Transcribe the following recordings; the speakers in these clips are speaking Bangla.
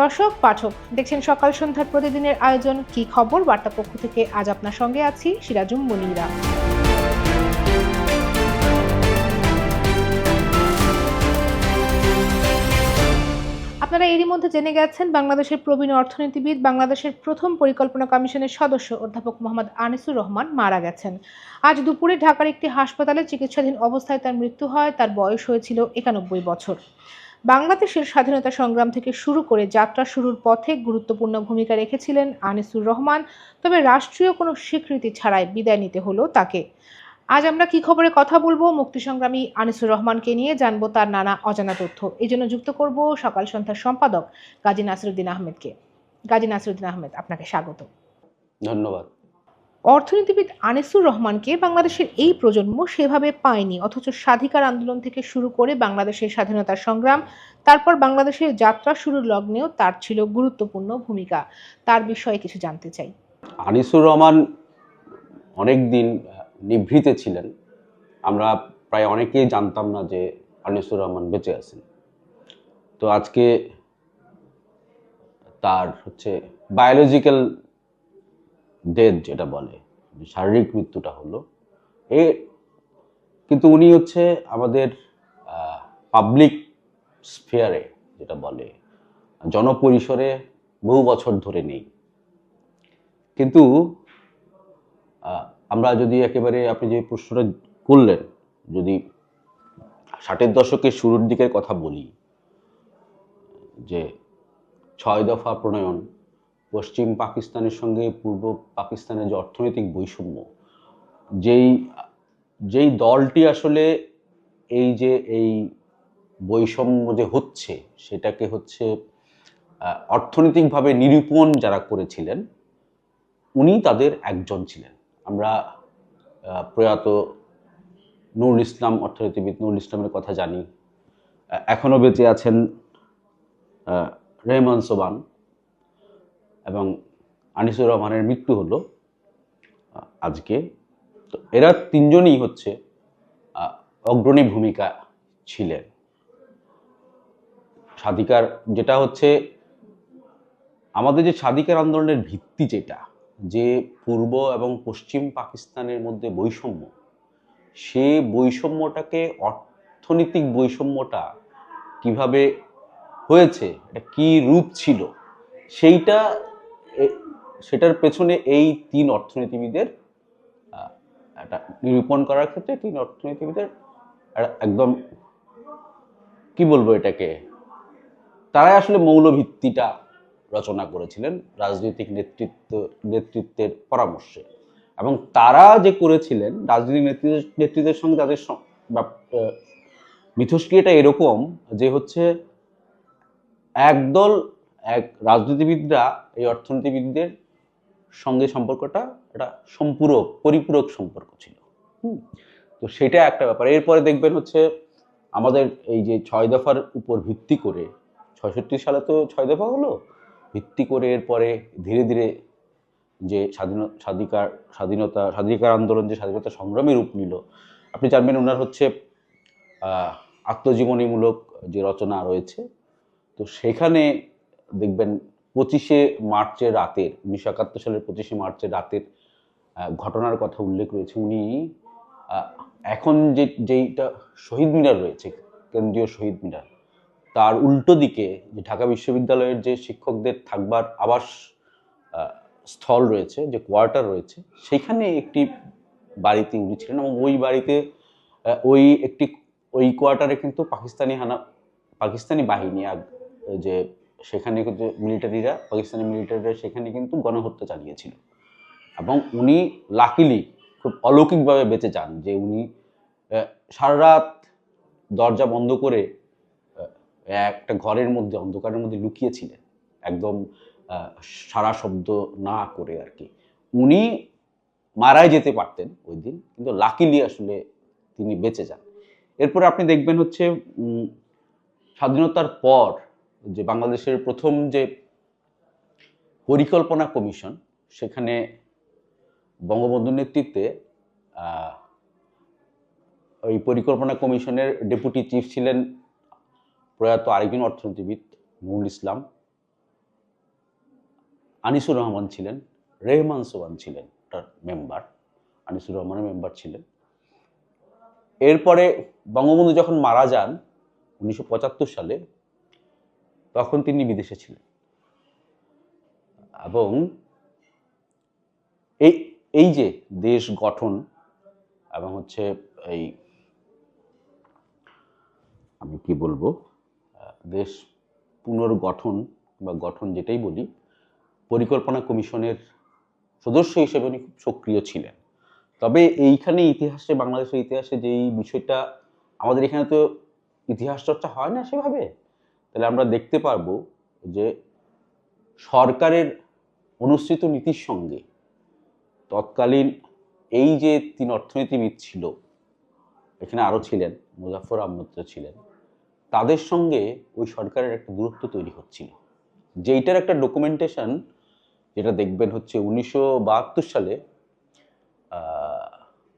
দর্শক, পাঠক, দেখছেন সকাল সন্ধ্যার প্রতিদিনের আয়োজন। কি খবর? বার্তা পক্ষ থেকে আজ আপনার সঙ্গে আছি সিরাজুম মনিরা। আপনারা এরই মধ্যে জেনে গেছেন, বাংলাদেশের প্রবীণ অর্থনীতিবিদ, বাংলাদেশের প্রথম পরিকল্পনা কমিশনের সদস্য অধ্যাপক মোহাম্মদ আনিসুর রহমান মারা গেছেন। আজ দুপুরে ঢাকার একটি হাসপাতালে চিকিৎসাধীন অবস্থায় তার মৃত্যু হয়। তার বয়স হয়েছিল একানব্বই বছর। বাংলাদেশের স্বাধীনতা সংগ্রাম থেকে শুরু করে যাত্রা শুরুর পথে গুরুত্বপূর্ণ ভূমিকা রেখেছিলেন আনিসুর রহমান। তবে রাষ্ট্রীয় কোনো স্বীকৃতি ছাড়াই বিদায় নিতে হলো তাকে। আজ আমরা কি খবরে কথা বলব? মুক্তি সংগ্রামী আনিসুর রহমানকে নিয়ে জানব তার নানা অজানা তথ্য। এই জন্য যুক্ত করব সকাল সন্ধ্যার সম্পাদক গাজী নাসিরুদ্দিন আহমেদকে। গাজী নাসিরুদ্দিন আহমেদ, আপনাকে স্বাগত ধন্যবাদ। অর্থনীতিবিদ আনিসুর রহমানকে বাংলাদেশের এই প্রজন্ম সেভাবে পায়নি, অথচ স্বাধিকার আন্দোলন থেকে শুরু করে বাংলাদেশের স্বাধীনতা সংগ্রাম, তারপর বাংলাদেশের যাত্রা শুরুর লগ্নেও তার ছিল গুরুত্বপূর্ণ ভূমিকা। তার বিষয়ে কিছু জানতে চাই। আনিসুর রহমান অনেক দিন নিভৃতে ছিলেন। আমরা প্রায় অনেকেই জানতাম না যে আনিসুর রহমান বেঁচে আছেন। তো আজকে তার হচ্ছে বায়োলজিক্যাল ডেথ যেটা বলে শারীরিক মৃত্যুটা হলো, এ কিন্তু উনি হচ্ছে আমাদের পাবলিক স্ফিয়ারে যেটা বলে, জনপরিসরে বহু বছর ধরে নেই। কিন্তু আমরা যদি একেবারে আপনি যে প্রশ্নটা করলেন, যদি ষাটের দশকের শুরুর দিকের কথা বলি, যে ছয় দফা প্রণয়ন পশ্চিম পাকিস্তানের সঙ্গে পূর্ব পাকিস্তানের যে অর্থনৈতিক বৈষম্য যেই যেই দলটি আসলে এই যে এই বৈষম্য যে হচ্ছে সেটাকে হচ্ছে অর্থনৈতিকভাবে নিরূপণ যারা করেছিলেন উনি তাদের একজন ছিলেন। আমরা প্রয়াত নুরুল ইসলাম অর্থনীতিবিদ নুরুল ইসলামের কথা জানি। আহ, এখনও বেঁচে আছেন রেহমান সোবান এবং আনিসুর রহমানের মৃত্যু হলো আজকে। তো এরা তিনজনই হচ্ছে অগ্রণী ভূমিকা ছিলেন। স্বাধিকার যেটা হচ্ছে, আমাদের যে স্বাধিকার আন্দোলনের ভিত্তি যেটা, যে পূর্ব এবং পশ্চিম পাকিস্তানের মধ্যে বৈষম্য, সে বৈষম্যটাকে, অর্থনৈতিক বৈষম্যটা কীভাবে হয়েছে, এটা কি রূপ ছিল, সেইটা সেটার পেছনে এই তিন অর্থনীতিবিদের একটা নিরূপণ করার ক্ষেত্রে তিন অর্থনীতিবিদের একদম, কি বলব এটাকে, তারাই আসলে মৌলভিত্তিটা রচনা করেছিলেন রাজনৈতিক নেতৃত্ব, নেতৃত্বের পরামর্শে। এবং তারা যে করেছিলেন রাজনৈতিক নেতৃত্বের নেতৃত্বের সঙ্গে তাদের মিথস্ক্রিয়াটা এরকম যে হচ্ছে, একদল এক রাজনীতিবিদরা এই অর্থনীতিবিদদের সঙ্গে সম্পর্কটা একটা সম্পূরক, পরিপূরক সম্পর্ক ছিল। হুম। তো সেটা একটা ব্যাপার। এরপরে দেখবেন হচ্ছে আমাদের এই যে ছয় দফার উপর ভিত্তি করে, ছয়ষট্টি সালে তো ছয় দফা হলো, ভিত্তি করে এরপরে ধীরে ধীরে যে স্বাধীন, স্বাধিকার, স্বাধীনতা স্বাধিকার আন্দোলন যে স্বাধীনতা সংগ্রামে রূপ নিল, আপনি জানবেন ওনার হচ্ছে আত্মজীবনীমূলক যে রচনা রয়েছে, তো সেখানে দেখবেন পঁচিশে মার্চের রাতের, উনিশশো একাত্তর সালের পঁচিশে মার্চের রাতের ঘটনার কথা উল্লেখ রয়েছে। উনি এখন যে, যেইটা শহীদ মিনার রয়েছে, কেন্দ্রীয় শহীদ মিনার, তার উল্টো দিকে যে ঢাকা বিশ্ববিদ্যালয়ের যে শিক্ষকদের থাকবার আবাস স্থল রয়েছে, যে কোয়ার্টার রয়েছে সেখানে একটি বাড়িতে উনি ছিলেন এবং ওই বাড়িতে ওই একটি, ওই কোয়ার্টারে কিন্তু পাকিস্তানি হানা, পাকিস্তানি বাহিনী যে সেখানে কিন্তু মিলিটারিরা পাকিস্তানের মিলিটারিরা সেখানে কিন্তু গণহত্যা চালিয়েছিল। এবং উনি লাকিলি খুব অলৌকিকভাবে বেঁচে যান যে উনি সারা রাত দরজা বন্ধ করে একটা ঘরের মধ্যে, অন্ধকারের মধ্যে লুকিয়েছিলেন। একদম সারা শব্দ না করে আর কি। উনি মারাই যেতে পারতেন ওই দিন, কিন্তু লাকিলি আসলে তিনি বেঁচে যান। এরপরে আপনি দেখবেন হচ্ছে স্বাধীনতার পর যে বাংলাদেশের প্রথম যে পরিকল্পনা কমিশন, সেখানে বঙ্গবন্ধুর নেতৃত্বে ওই পরিকল্পনা কমিশনের ডেপুটি চিফ ছিলেন প্রয়াত আরেকজন অর্থনীতিবিদ নুরুল ইসলাম। আনিসুর রহমান ছিলেন, রেহমান সোবান ছিলেন তার মেম্বার, আনিসুর রহমানের মেম্বার ছিলেন। এরপরে বঙ্গবন্ধু যখন মারা যান, উনিশশো পঁচাত্তর সালে তখন তিনি বিদেশে ছিলেন। এবং এই এই যে দেশ গঠন এবং হচ্ছে এই, আমি কি বলব দেশ পুনর্গঠন বা গঠন যেটাই বলি, পরিকল্পনা কমিশনের সদস্য হিসেবে উনি খুব সক্রিয় ছিলেন। তবে এইখানে ইতিহাসে, বাংলাদেশের ইতিহাসে যেই বিষয়টা, আমাদের এখানে তো ইতিহাস চর্চা হয় না সেভাবে। তাহলে আমরা দেখতে পারব যে সরকারের অনুসৃত নীতির সঙ্গে তৎকালীন এই যে তিন অর্থনীতিবিদ ছিল, এখানে আরও ছিলেন মুজাফর আহমদ ছিলেন, তাদের সঙ্গে ওই সরকারের একটা দূরত্ব তৈরি হচ্ছিল। যেইটার একটা ডকুমেন্টেশন যেটা দেখবেন হচ্ছে উনিশশো বাহাত্তর সালে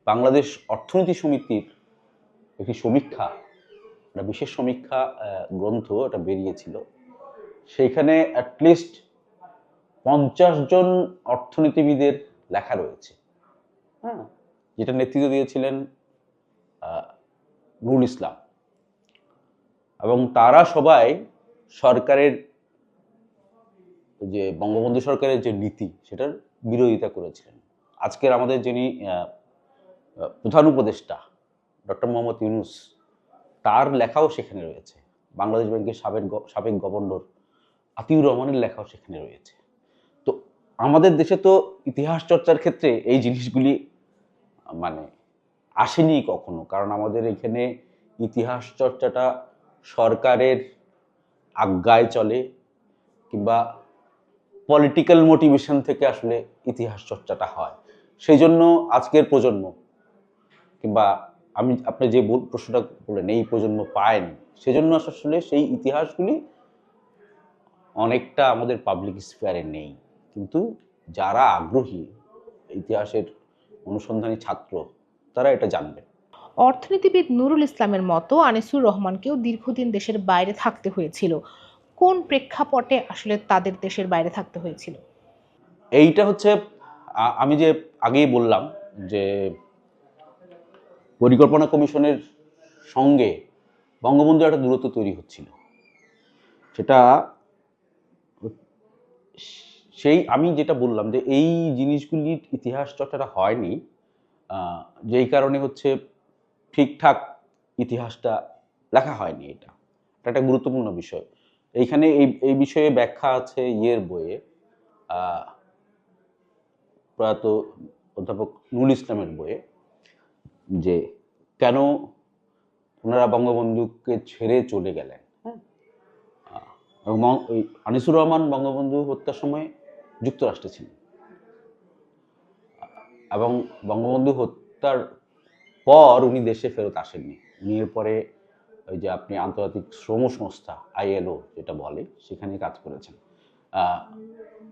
বাংলাদেশ অর্থনীতি সমিতির একটি সমীক্ষা একটা বিশেষ সমীক্ষা গ্রন্থ এটা বেরিয়েছিল। সেইখানে অ্যাটলিস্ট পঞ্চাশ জন অর্থনীতিবিদের লেখা রয়েছে। হ্যাঁ যেটা নেতৃত্ব দিয়েছিলেন নুরুল ইসলাম। এবং তারা সবাই সরকারের যে বঙ্গবন্ধু সরকারের যে নীতি, সেটার বিরোধিতা করেছিলেন। আজকের আমাদের যিনি প্রধান উপদেষ্টা, ডক্টর মোহাম্মদ ইউনুস তার লেখাও সেখানে রয়েছে। বাংলাদেশ ব্যাংকের সাবেক সাবেক গভর্নর আতিউর রহমানের লেখাও সেখানে রয়েছে। তো আমাদের দেশে তো ইতিহাস চর্চার ক্ষেত্রে এই জিনিসগুলি মানে আসেনি কখনো। কারণ আমাদের এখানে ইতিহাস চর্চাটা সরকারের আজ্ঞায় চলে কিংবা পলিটিক্যাল মোটিভেশন থেকে আসলে ইতিহাস চর্চাটা হয়। সেই জন্য আজকের প্রজন্ম কিংবা আমি আপনি যে প্রশ্নটা বললেন এই প্রজন্ম পায়নি সেজন্য আসলে সেই ইতিহাসগুলি অনেকটা আমাদের পাবলিক স্পেয়ারে নেই। কিন্তু যারা আগ্রহী ইতিহাসের অনুসন্ধানী ছাত্র তারা এটা জানবে। অর্থনীতিবিদ নুরুল ইসলামের মতো আনিসুর রহমানকেও দীর্ঘদিন দেশের বাইরে থাকতে হয়েছিল। কোন প্রেক্ষাপটে আসলে তাদের দেশের বাইরে থাকতে হয়েছিল? এইটা হচ্ছে আমি যে আগেই বললাম যে পরিকল্পনা কমিশনের সঙ্গে বঙ্গবন্ধু একটা দূরত্ব তৈরি হচ্ছিল। সেটা সেই আমি যেটা বললাম যে এই জিনিসগুলির ইতিহাস চর্চাটা হয়নি যেই কারণে হচ্ছে ঠিকঠাক ইতিহাসটা লেখা হয়নি এটা। এটা একটা গুরুত্বপূর্ণ বিষয়। এইখানে এই এই বিষয়ে ব্যাখ্যা আছে ইয়ের বইয়ে প্রয়াত অধ্যাপক নুরুল ইসলামের বইয়ে। যে কেন ওনারা বঙ্গবন্ধুকে ছেড়ে চলে গেলেন? হ্যাঁ। এবং ওই আনিসুর রহমান বঙ্গবন্ধু হত্যার সময় যুক্তরাষ্ট্রে ছিলেন। এবং বঙ্গবন্ধু হত্যার পর উনি দেশে ফেরত আসেননি। উনি এরপরে ওই যে আপনি আন্তর্জাতিক শ্রম সংস্থা আইএলও যেটা বলে সেখানে কাজ করেছেন।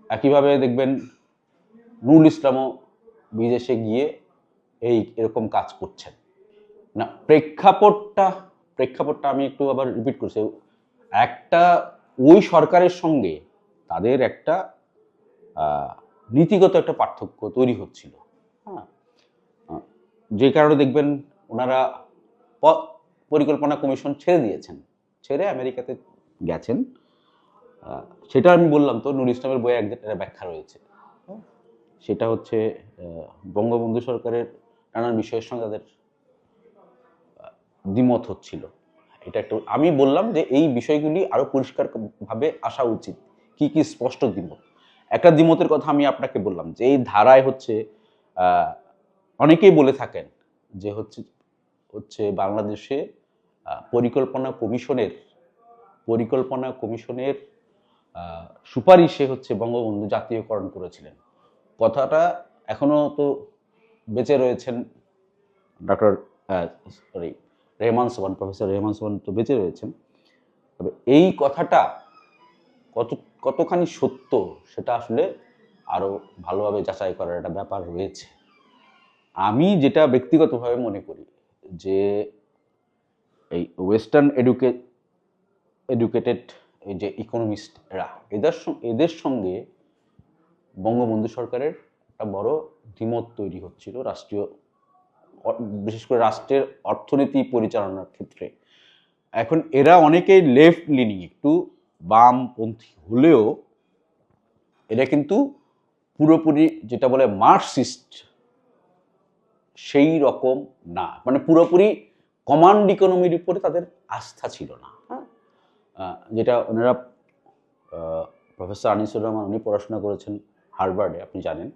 একইভাবে দেখবেন নুরুল ইসলামও বিদেশে গিয়ে এই এরকম কাজ করছেন। না, প্রেক্ষাপটটা প্রেক্ষাপটটা আমি একটু আবার রিপিট করছি। একটা, ওই সরকারের সঙ্গে তাদের একটা নীতিগত একটা পার্থক্য তৈরি হচ্ছিল। হ্যাঁ? যে কারণে দেখবেন ওনারা পরিকল্পনা কমিশন ছেড়ে দিয়েছেন। ছেড়ে আমেরিকাতে গেছেন। সেটা আমি বললাম তো, নুর ইসলামের বইয়ে এক ব্যাখ্যা রয়েছে? সেটা হচ্ছে বঙ্গবন্ধু সরকারের নানান বিষয়ের সঙ্গে তাদের দ্বিমত হচ্ছিল। এটা একটু, আমি বললাম যে এই বিষয়গুলি আরও পরিষ্কার ভাবে আসা উচিত। কি কি স্পষ্ট দ্বিমত? একটা দ্বিমতের কথা আমি আপনাকে বললাম যে এই ধারায় হচ্ছে অনেকেই বলে থাকেন যে হচ্ছে হচ্ছে বাংলাদেশে পরিকল্পনা কমিশনের পরিকল্পনা কমিশনের সুপারিশে হচ্ছে বঙ্গবন্ধু জাতীয়করণ করেছিলেন। কথাটা এখনও তো বেঁচে রয়েছেন ডক্টর সরি রেহমান সোবান প্রফেসর রেহমান সোবান তো বেঁচে রয়েছেন। তবে এই কথাটা কত, কতখানি সত্য সেটা আসলে আরও ভালোভাবে যাচাই করার একটা ব্যাপার রয়েছে। আমি যেটা ব্যক্তিগতভাবে মনে করি যে এই ওয়েস্টার্ন এডুকে, এডুকেটেড এই যে ইকোনমিস্টরা, এদের এদের সঙ্গে বঙ্গবন্ধু সরকারের একটা বড় দ্বিমত তৈরি হচ্ছিল রাষ্ট্রীয়, বিশেষ করে রাষ্ট্রের অর্থনীতি পরিচালনার ক্ষেত্রে। এখন এরা অনেকেই লেফট লিনিং একটু বামপন্থী হলেও এরা কিন্তু পুরোপুরি যেটা বলে মার্কসিস্ট সেই রকম না। মানে পুরোপুরি কমান্ড ইকোনমির উপরে তাদের আস্থা ছিল না। হ্যাঁ? যেটা ওনারা প্রফেসর আনিসুর রহমান উনি পড়াশোনা করেছেন হার্ভার্ডে, আপনি জানেন।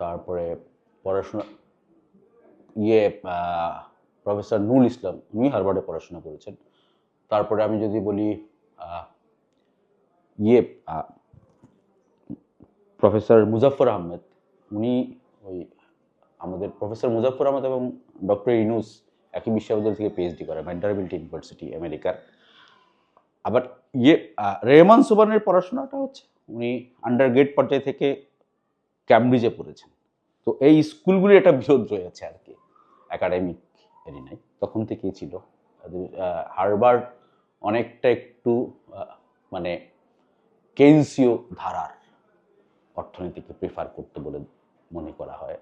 তারপরে পড়াশোনা ইয়ে প্রফেসর নুল ইসলাম, উনি হার্ভার্ডে পড়াশোনা করেছেন। তারপরে আমি যদি বলি ইয়ে প্রফেসর মুজাফর আহমেদ, উনি ওই আমাদের প্রফেসর মুজাফর আহমেদ এবং ডক্টর ইনুস একই বিশ্ববিদ্যালয় থেকে পিএইচডি করে ভ্যান্ডারবিল্ট ইউনিভার্সিটি আমেরিকার আবার ইয়ে রেহমান সুবানের পড়াশোনাটা হচ্ছে, উনি আন্ডার গ্রেড পর্যায় থেকে ক্যামব্রিজে পড়েছেন। তো এই স্কুলগুলির একটা বিরোধ রয়েছে আর কি একাডেমিক এরিনাই তখন থেকেই ছিল। আহ, হার্ভার্ড অনেকটা একটু মানে কেন্সীয় ধারার অর্থনীতিকে প্রেফার করতে বলে মনে করা হয়।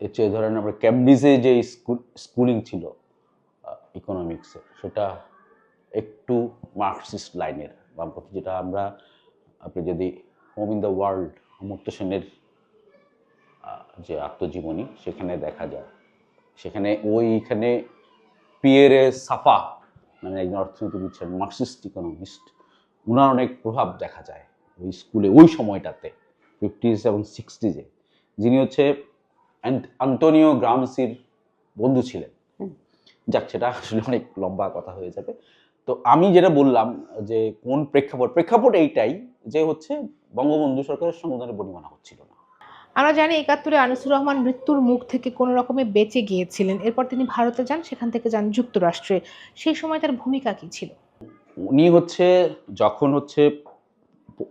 এর ধরেন আমরা ক্যামব্রিজে যে স্কুল স্কুলিং ছিল ইকোনমিক্সে সেটা একটু মার্কসিস্ট লাইনের বামপন্থী যেটা আমরা আপনি যদি home in the world Amartya সেনের যে আত্মজীবনী সেখানে দেখা যায়। সেখানে ওইখানে পিয়েরে সাফা মানে একজন অর্থনীতিবিদ ছিলেন মার্কসিস্ট ইকোনমিস্ট ওনার অনেক প্রভাব দেখা যায় ওই স্কুলে ওই সময়টাতে ফিফটিজ এবং সিক্সটিজে যিনি হচ্ছে আন্তোনিও গ্রামসির বন্ধু ছিলেন। যাক সেটা আসলে অনেক লম্বা কথা হয়ে যাবে। তো আমি যেটা বললাম যে কোন প্রেক্ষাপট প্রেক্ষাপট এইটাই যে হচ্ছে বঙ্গবন্ধু সরকারের সংবিধানের বনিমানা হচ্ছিল না। আমরা জানি একাত্তরে আনিসুর রহমান মৃত্যুর মুখ থেকে কোনো রকমে বেঁচে গিয়েছিলেন। এরপর তিনি ভারতে যান সেখান থেকে যান যুক্তরাষ্ট্রে। সেই সময় তার ভূমিকা কি ছিল? উনি হচ্ছে যখন হচ্ছে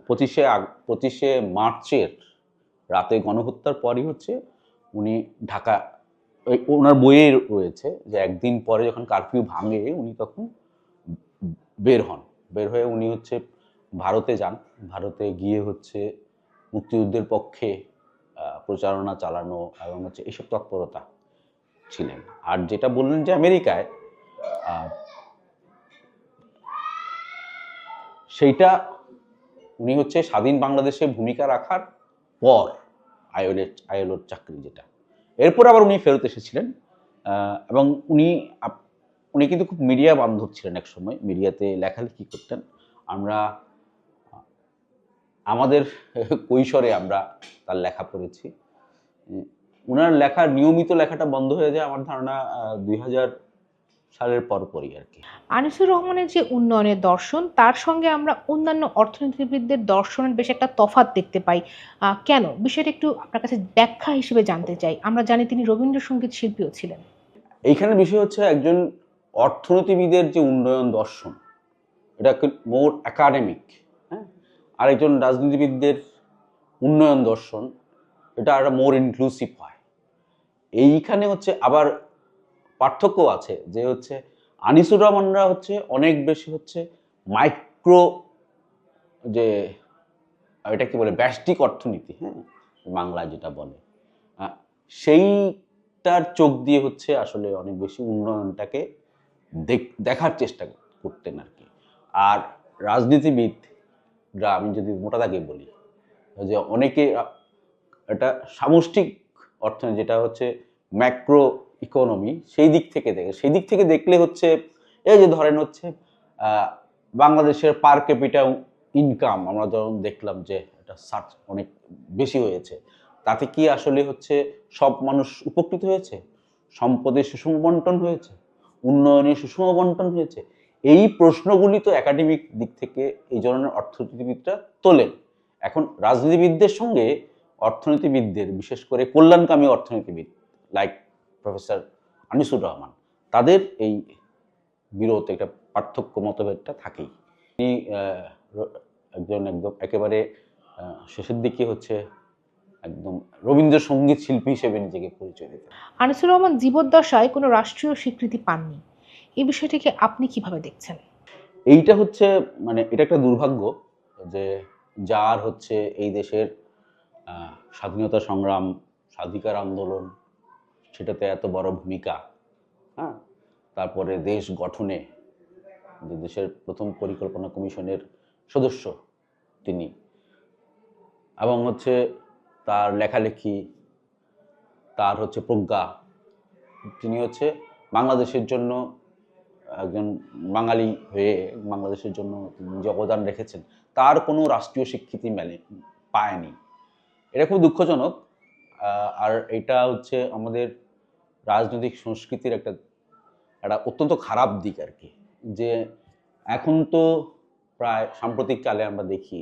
পঁচিশে পঁচিশে মার্চের রাতে গণহত্যার পরই হচ্ছে উনি ঢাকা ওই ওনার বইয়ে রয়েছে যে একদিন পরে যখন কারফিউ ভাঙে উনি তখন বের হন। বের হয়ে উনি হচ্ছে ভারতে যান। ভারতে গিয়ে হচ্ছে মুক্তিযুদ্ধের পক্ষে প্রচারণা চালানো এবং হচ্ছে এইসব তৎপরতা ছিলেন। আর যেটা বললেন যে আমেরিকায় সেইটা উনি হচ্ছে স্বাধীন বাংলাদেশে ভূমিকা রাখার পর আইএলের আইএলওর চাকরি যেটা। এরপর আবার উনি ফেরত এসেছিলেন এবং উনি উনি কিন্তু খুব মিডিয়া বান্ধব ছিলেন এক সময় মিডিয়াতে লেখালেখি করতেন। আমরা আমাদের কৈশোরে আমরা তার লেখা পড়েছি। উনার লেখা নিয়মিত লেখাটা বন্ধ হয়ে যায় আমার ধারণা দুই হাজার সালের পরপরই আর কি। আনিসুর রহমানের যে উন্নয়নের দর্শন তার সঙ্গে আমরা অন্যান্য অর্থনীতিবিদদের দর্শনের বেশ একটা তফাৎ দেখতে পাই। কেন? বিষয়টা একটু আপনার কাছে ব্যাখ্যা হিসেবে জানতে চাই। আমরা জানি তিনি রবীন্দ্রসঙ্গীত শিল্পীও ছিলেন। এইখানে বিষয় হচ্ছে একজন অর্থনীতিবিদের যে উন্নয়ন দর্শন এটা মোর একাডেমিক আরেকজন রাজনীতিবিদদের উন্নয়ন দর্শন, এটা একটা মোর ইনক্লুসিভ হয়। এইখানে হচ্ছে আবার পার্থক্য আছে যে হচ্ছে আনিসুর রহমানরা হচ্ছে অনেক বেশি হচ্ছে মাইক্রো যে, এটা কি বলে, ব্যষ্টিক অর্থনীতি হ্যাঁ? বাংলায় যেটা বলে। সেইটার চোখ দিয়ে হচ্ছে আসলে অনেক বেশি উন্নয়নটাকে দেখ- দেখার চেষ্টা করতেন আর কি। আর রাজনীতিবিদরা আমি যদি মোটা দাগে বলি, যে অনেকে একটা সামষ্টিক অর্থনীতি যেটা হচ্ছে ম্যাক্রো ইকোনমি সেই দিক থেকে দেখে, সেই দিক থেকে দেখলে হচ্ছে, এই যে ধরেন হচ্ছে বাংলাদেশের পার ক্যাপিটা ইনকাম আমরা যখন দেখলাম যে এটা সার্চ অনেক বেশি হয়েছে, তাতে কি আসলে হচ্ছে সব মানুষ উপকৃত হয়েছে? সম্পদের সুষম বন্টন হয়েছে? উন্নয়নের সুষম বন্টন হয়েছে? এই প্রশ্নগুলি তো একাডেমিক দিক থেকে এই ধরনের অর্থনীতিবিদরা তোলেন। এখন রাজনীতিবিদদের সঙ্গে অর্থনীতিবিদদের, বিশেষ করে কল্যাণকামী অর্থনীতিবিদ লাইক প্রফেসর আনিসুর রহমান, তাদের এই বিরোধ একটা পার্থক্য মতভেদটা থাকেই। তিনি একজন একদম একেবারে শেষের দিকে হচ্ছে একদম রবীন্দ্রসঙ্গীত শিল্পী হিসেবে নিজেকে পরিচয় দিতেন। আনিসুর রহমান জীবদ্দশায় কোনো রাষ্ট্রীয় স্বীকৃতি পাননি। এই বিষয়টিকে আপনি কীভাবে দেখছেন? এইটা হচ্ছে মানে এটা একটা দুর্ভাগ্য যে যার হচ্ছে এই দেশের স্বাধীনতা সংগ্রাম, স্বাধিকার আন্দোলন, সেটাতে এত বড় ভূমিকা হ্যাঁ? তারপরে দেশ গঠনে যে দেশের প্রথম পরিকল্পনা কমিশনের সদস্য তিনি, এবং হচ্ছে তার লেখালেখি, তার হচ্ছে প্রজ্ঞা, তিনি হচ্ছে বাংলাদেশের জন্য একজন বাঙালি হয়ে বাংলাদেশের জন্য যে অবদান রেখেছেন, তার কোনো রাষ্ট্রীয় স্বীকৃতি মেলে, পায়নি। এটা খুব দুঃখজনক। আর এটা হচ্ছে আমাদের রাজনৈতিক সংস্কৃতির একটা একটা অত্যন্ত খারাপ দিক আর কি। যে এখন তো প্রায় সাম্প্রতিক কালে আমরা দেখি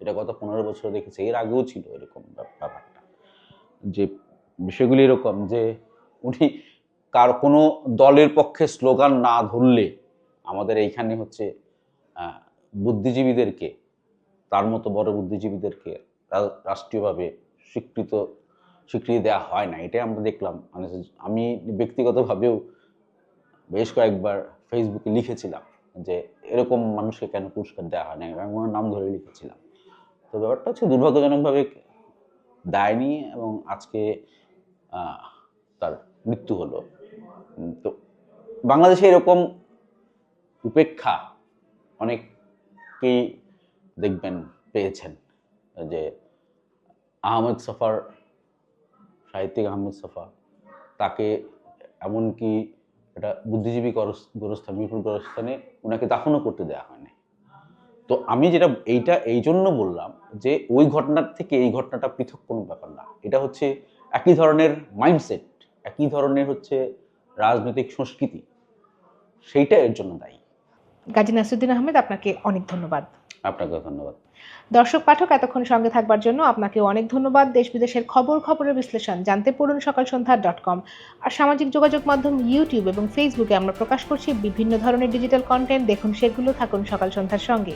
এটা গত পনেরো বছর দেখেছি, এর আগেও ছিল এরকম ব্যাপারটা, যে বিষয়গুলি এরকম যে উনি কার কোনো দলের পক্ষে স্লোগান না ধরলে আমাদের এইখানে হচ্ছে বুদ্ধিজীবীদেরকে, তার মতো বড় বুদ্ধিজীবীদেরকে রাষ্ট্রীয়ভাবে স্বীকৃত, স্বীকৃতি দেওয়া হয় না। এটাই আমরা দেখলাম। মানে আমি ব্যক্তিগতভাবেও বেশ কয়েকবার ফেসবুকে লিখেছিলাম যে, এরকম মানুষকে কেন পুরস্কার দেওয়া হয় না? আমি ওনার নাম ধরে লিখেছিলাম। তো ব্যাপারটা হচ্ছে দুর্ভাগ্যজনকভাবে দেয়নি এবং আজকে তার মৃত্যু হলো। তো বাংলাদেশে এরকম উপেক্ষা অনেককেই দেখবেন, পেয়েছেন যে আহমেদ সফার, সাহিত্যিক আহমেদ সফা তাকে এমনকি একটা বুদ্ধিজীবী গরস- গোরস্থান মিরপুর গোরস্থানে ওনাকে দাফনও করতে দেওয়া হয়নি। তো আমি যেটা, এইটা, এই জন্য বললাম যে ওই ঘটনার থেকে এই ঘটনাটা পৃথক কোনো ব্যাপার না। এটা হচ্ছে একই ধরনের মাইন্ডসেট একই ধরনের হচ্ছে রাজনৈতিক সংস্কৃতি সেইটা এর জন্য দায়ী। গাজী নাসিরুদ্দিন আহমেদ আপনাকে অনেক ধন্যবাদ। আপনাকে ধন্যবাদ। দর্শক পাঠক এতক্ষণ সঙ্গে থাকবার জন্য আপনাকে অনেক ধন্যবাদ। দেশ বিদেশের খবর খবরের বিশ্লেষণ জানতে পড়ুন সকাল সন্ধ্যা ডট কম আর সামাজিক যোগাযোগ মাধ্যম ইউটিউব এবং ফেসবুকে আমরা প্রকাশ করছি বিভিন্ন ধরনের ডিজিটাল কন্টেন্ট। দেখুন সেগুলো থাকুন সকাল সন্ধ্যার সঙ্গে।